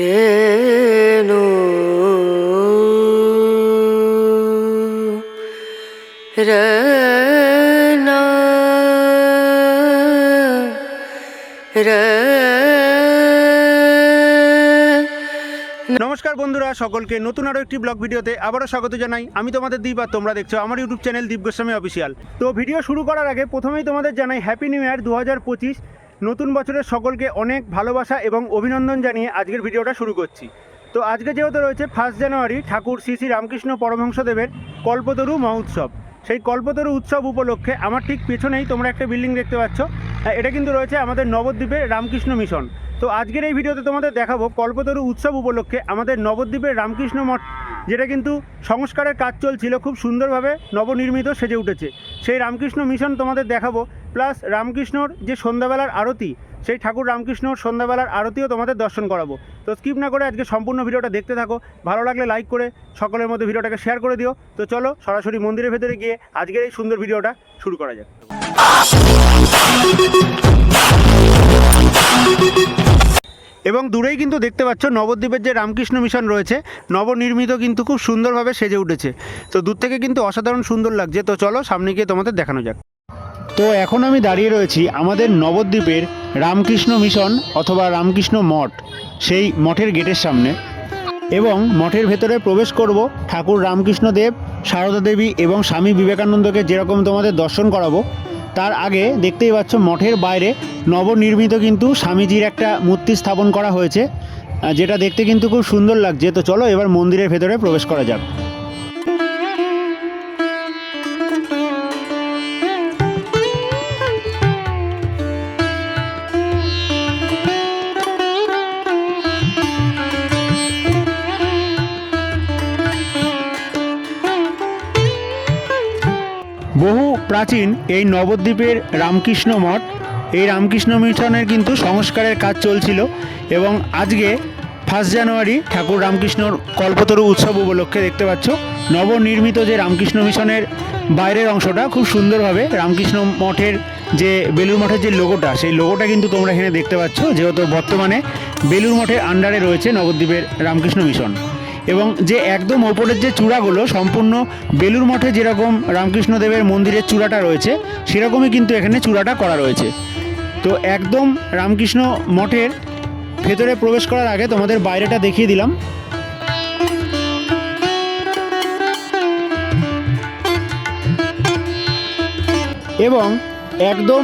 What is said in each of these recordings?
রেণু। রনা নমস্কার বন্ধুরা, সকলকে নতুন আরও একটি ব্লগ ভিডিওতে আবারও স্বাগত জানাই। আমি তোমাদের দীপ আর তোমরা দেখছ আমার YouTube channel Deep Goswami official তো ভিডিও শুরু করার আগে প্রথমেই তোমাদের জানাই হ্যাপি নিউ ইয়ার দু হাজার পঁচিশ। নতুন বছরের সকলকে অনেক ভালোবাসা এবং অভিনন্দন জানিয়ে আজকের ভিডিওটা শুরু করছি। তো আজকে যেহেতু রয়েছে ফার্স্ট জানুয়ারি ঠাকুর শ্রী শ্রী রামকৃষ্ণ পরমহংসদেবের কল্পতরু মহোৎসব। সেই কল্পতরু উৎসব উপলক্ষে আমার ঠিক পেছনেই তোমরা একটা বিল্ডিং দেখতে পাচ্ছ। হ্যাঁ, এটা কিন্তু রয়েছে আমাদের নবদ্বীপের রামকৃষ্ণ মিশন। তো আজকের এই ভিডিওতে তোমাদের দেখাবো কল্পতরু উৎসব উপলক্ষে আমাদের নবদ্বীপের রামকৃষ্ণ মঠ যেটা কিন্তু সংস্কারের কাজ চলছিল খুব সুন্দরভাবে নবনির্মিত সেজে উঠেছে। সেই রামকৃষ্ণ মিশন তোমাদের দেখাবো প্লাস রামকৃষ্ণর যে সন্ধ্যাবেলার আরতি, সেই ঠাকুর রামকৃষ্ণর সন্ধ্যাবেলার আরতিও তোমাদের দর্শন করাবো। তো স্কিপ না করে আজকে সম্পূর্ণ ভিডিওটা দেখতে থাকো। ভালো লাগলে লাইক করে সকলের মধ্যে ভিডিওটাকে শেয়ার করে দিও। তো চলো সরাসরি মন্দিরের ভেতরে গিয়ে আজকের এই সুন্দর ভিডিওটা শুরু করা যাক। এবং দূরেই কিন্তু দেখতে পাচ্ছ নবদ্বীপের যে রামকৃষ্ণ মিশন রয়েছে, নবনির্মিত কিন্তু খুব সুন্দরভাবে সেজে উঠেছে। তো দূর থেকে কিন্তু অসাধারণ সুন্দর লাগছে। তো চলো সামনে গিয়ে তোমাদের দেখানো যাক। তো এখন আমি দাঁড়িয়ে রয়েছি আমাদের নবদ্বীপের রামকৃষ্ণ মিশন অথবা রামকৃষ্ণ মঠ, সেই মঠের গেটের সামনে। এবং মঠের ভেতরে প্রবেশ করব ঠাকুর রামকৃষ্ণ দেব সারদা দেবী এবং স্বামী বিবেকানন্দকে যেরকম তোমাদের দর্শন করাবো। তার আগে দেখতেই পাচ্ছ মঠের বাইরে নবনির্মিত কিন্তু স্বামীজির একটা মূর্তি স্থাপন করা হয়েছে যেটা দেখতে কিন্তু খুব সুন্দর লাগছে। তো চলো এবার মন্দিরের ভেতরে প্রবেশ করা যাক। বহু প্রাচীন এই নবদ্বীপের রামকৃষ্ণ মঠ। এই রামকৃষ্ণ মিশনের কিন্তু সংস্কারের কাজ চলছিল এবং আজকে ফার্স্ট জানুয়ারি ঠাকুর রামকৃষ্ণর কল্পতরু উৎসব উপলক্ষে দেখতে পাচ্ছ। নবনির্মিত যে রামকৃষ্ণ মিশনের বাইরের অংশটা খুব সুন্দরভাবে রামকৃষ্ণ মঠের যে বেলুর মঠের যে লোগোটা, সেই লোগোটা কিন্তু তোমরা এখানে দেখতে পাচ্ছ। যেহেতু বর্তমানে বেলুর মঠের আন্ডারে রয়েছে নবদ্বীপের রামকৃষ্ণ মিশন। এবং যে একদম ওপরের যে চূড়াগুলো সম্পূর্ণ বেলুর মঠে যেরকম রামকৃষ্ণদেবের মন্দিরের চূড়াটা রয়েছে, সেরকমই কিন্তু এখানে চূড়াটা করা রয়েছে। তো একদম রামকৃষ্ণ মঠের ভেতরে প্রবেশ করার আগে তোমাদের বাইরেটা দেখিয়ে দিলাম। এবং একদম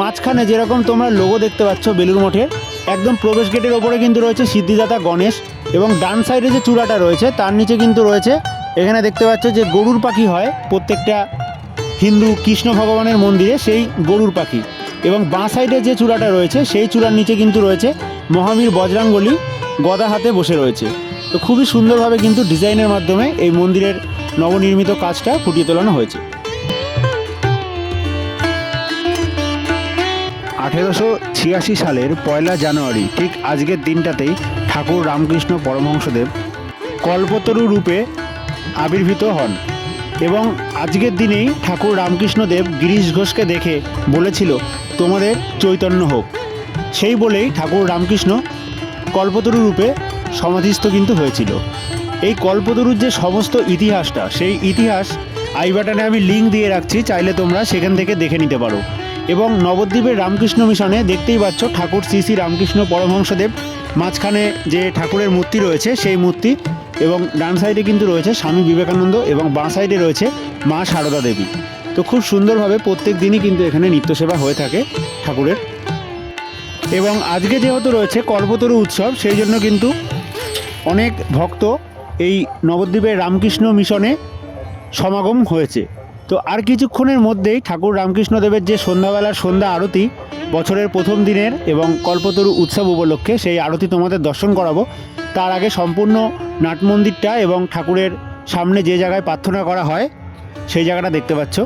মাঝখানে যেরকম তোমরা লোগো দেখতে পাচ্ছ বেলুর মঠের, একদম প্রবেশ গেটের ওপরে কিন্তু রয়েছে সিদ্ধিদাতা গণেশ। এবং ডান সাইডে যে চূড়াটা রয়েছে, তার নিচে কিন্তু রয়েছে, এখানে দেখতে পাচ্ছ যে গরুর পাখি হয় প্রত্যেকটা হিন্দু কৃষ্ণ ভগবানের মন্দিরে সেই গরুর পাখি। এবং বাঁ সাইডে যে চূড়াটা রয়েছে, সেই চূড়ার নিচে কিন্তু রয়েছে মহাবীর বজরাঙ্গলি গদা হাতে বসে রয়েছে। তো খুবই সুন্দরভাবে কিন্তু ডিজাইনের মাধ্যমে এই মন্দিরের নবনির্মিত কাজটা ফুটিয়ে তোলানো হয়েছে। আঠেরোশো ছিয়াশি সালের পয়লা জানুয়ারি, ঠিক আজকের দিনটাতেই ঠাকুর রামকৃষ্ণ পরমহংসদেব কল্পতরু রূপে আবির্ভূত হন এবং আজকের দিনেই ঠাকুর রামকৃষ্ণদেব গিরিশ ঘোষকে দেখে বলেছিল, তোমাদের চৈতন্য হোক। সেই বলেই ঠাকুর রামকৃষ্ণ কল্পতরু রূপে সমাধিস্থ কিন্তু হয়েছিল। এই কল্পতরুর যে সমস্ত ইতিহাসটা, সেই ইতিহাস আই বাটনে আমি লিঙ্ক দিয়ে রাখছি, চাইলে তোমরা সেখান থেকে দেখে নিতে পারো। এবং নবদ্বীপের রামকৃষ্ণ মিশনে দেখতেই পাচ্ছ ঠাকুর শ্রী শ্রী রামকৃষ্ণ পরমহংসদেব মাঝখানে যে ঠাকুরের মূর্তি রয়েছে, সেই মূর্তি এবং ডান সাইডে কিন্তু রয়েছে স্বামী বিবেকানন্দ এবং বাঁ সাইডে রয়েছে মা সারদা দেবী। তো খুব সুন্দরভাবে প্রত্যেক দিনই কিন্তু এখানে নিত্য সেবা হয়ে থাকে ঠাকুরের। এবং আজকে যেহেতু রয়েছে কল্পতরু উৎসব, সেই জন্য কিন্তু অনেক ভক্ত এই নবদ্বীপের রামকৃষ্ণ মিশনে সমাগম হয়েছে। তো আর কিছুক্ষণের মধ্যেই ঠাকুর রামকৃষ্ণদেবের যে সন্ধ্যাবেলার সন্ধ্যা আরতি বছরের প্রথম দিনের এবং কল্পতরু উৎসব উপলক্ষে সেই আরতি তোমাদের দর্শন করাবো। তার আগে সম্পূর্ণ নাট মন্দিরটা এবং ঠাকুরের সামনে যে জায়গায় প্রার্থনা করা হয়, সেই জায়গাটা দেখতে পাচ্ছ।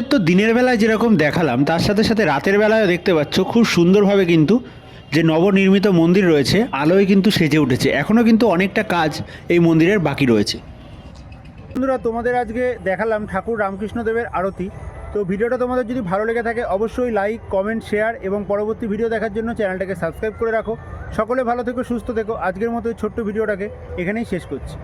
তোমাদের তো দিনের বেলায় যেরকম দেখালাম, তার সাথে সাথে রাতের বেলায় দেখতে পাচ্ছ খুব সুন্দরভাবে কিন্তু যে নবনির্মিত মন্দির রয়েছে, আলোয় কিন্তু সেজে উঠেছে। এখনও কিন্তু অনেকটা কাজ এই মন্দিরের বাকি রয়েছে। বন্ধুরা, তোমাদের আজকে দেখালাম ঠাকুর রামকৃষ্ণদেবের আরতি। তো ভিডিওটা তোমাদের যদি ভালো লেগে থাকে, অবশ্যই লাইক কমেন্ট শেয়ার এবং পরবর্তী ভিডিও দেখার জন্য চ্যানেলটাকে সাবস্ক্রাইব করে রাখো। সকলে ভালো থেকো, সুস্থ থেকো। আজকের মতো ছোট্ট ভিডিওটাকে এখানেই শেষ করছি।